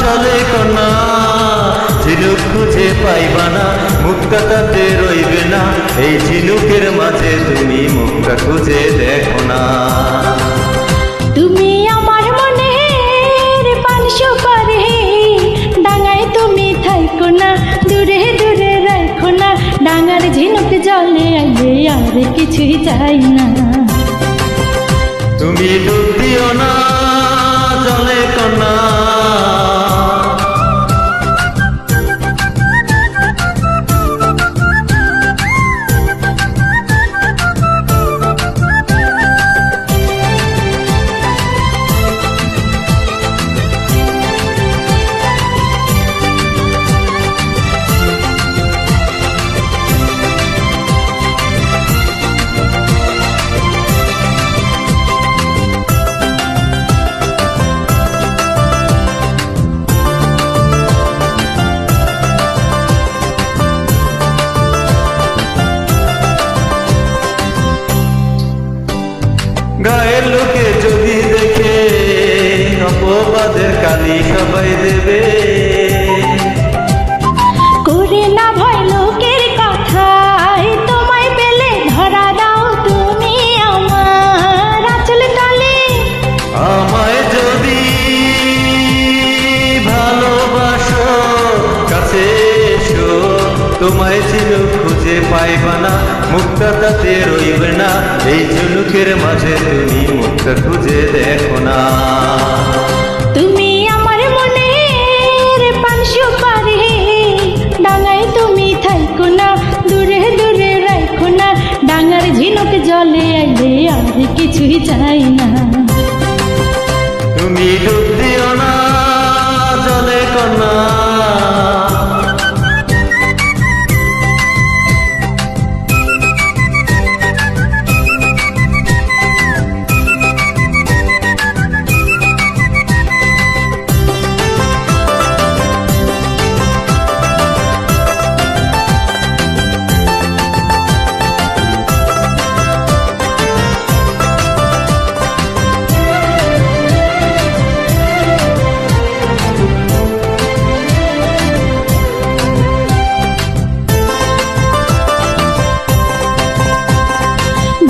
জলে কন্যা। ঝিনুক খুঁজে পাইবা না মুক্তা তাতে রইবে না। এই ঝিনুকের মাঝে তুমি মুক্তা খুঁজে দেখো না। তুমি আমার মনের পান সুপারি ডাঙায় তুমি থাইকো না দূরে দূরে রাখো না। ডাঙার ঝিনুক জলে আইলে আর কিছুই চাই না। তুমি ডুব দিও না জলে কন্যা গায়ের লোকে যদি দেখে অপবাদের কালি সবাই দেবে। করে না ভয় লোকের কথায় তোমায় পেলে ধরা দাও তুমি আমার আচল তলে আমায় যদি ভালোবাসো কাছে এসো তোমায় ঝিনুক খুঁজে পাইবা না মুক্তা তাতে রইবে না এই ঝিনুকের মাঝে তুমি মুক্তা খুঁজে দেখো না। তুমি আমার মনের পান সুপারি ডাঙায় তুমি থাইকো না দূরে দূরে রাখো না ডাঙার ঝিনুক জলে আইলে আর কিছুই চাই না। তুমি ডুব দিও না জলে কন্যা।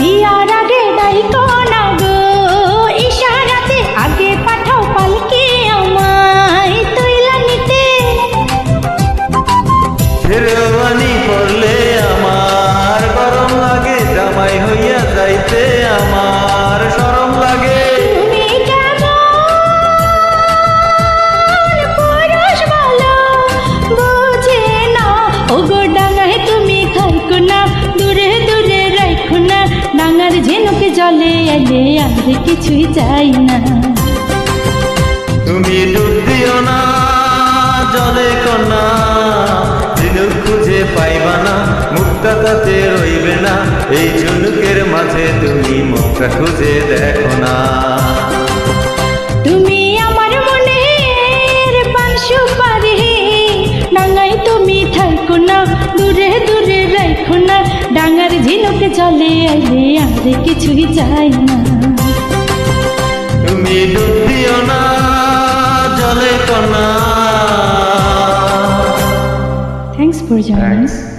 पिया জলে এলে আর কিছুই চাই না। তুমি ডুব দিও না, জলে কন্যা, ঝিনুক খুঁজে পাইবা না, মুক্তা তাতে রইবে না, এই ঝুনুকের মাঝে তুমি মুক্তা খুঁজে দেখো না। জলে আইলে আর কিছুই চাই না। তুমি ডুব দিও না জলে কনা থ্যাংকস ফর জয়নিং